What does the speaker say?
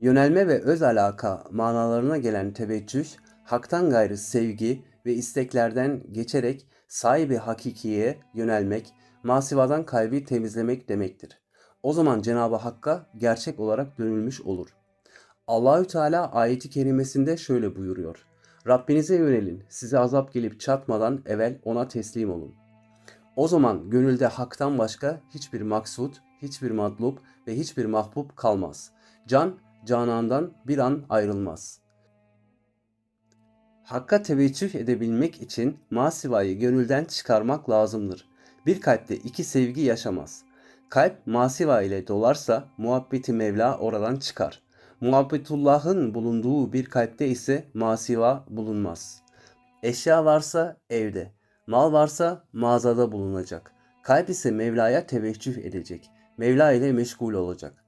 Yönelme ve öz alaka manalarına gelen teveccüh, haktan gayrı sevgi ve isteklerden geçerek sahibi hakikiye yönelmek, masivadan kalbi temizlemek demektir. O zaman Cenab-ı Hakk'a gerçek olarak dönülmüş olur. Allahü Teala ayeti kerimesinde şöyle buyuruyor. Rabbinize yönelin, size azap gelip çatmadan evvel ona teslim olun. O zaman gönülde haktan başka hiçbir maksut, hiçbir matlup ve hiçbir mahbub kalmaz. Can, canandan bir an ayrılmaz. Hakka teveccüh edebilmek için masivayı gönülden çıkarmak lazımdır. Bir kalpte iki sevgi yaşamaz. Kalp masiva ile dolarsa muhabbeti Mevla oradan çıkar. Muhabbetullah'ın bulunduğu bir kalpte ise masiva bulunmaz. Eşya varsa evde, mal varsa mağazada bulunacak. Kalp ise Mevla'ya teveccüh edecek. Mevla ile meşgul olacak.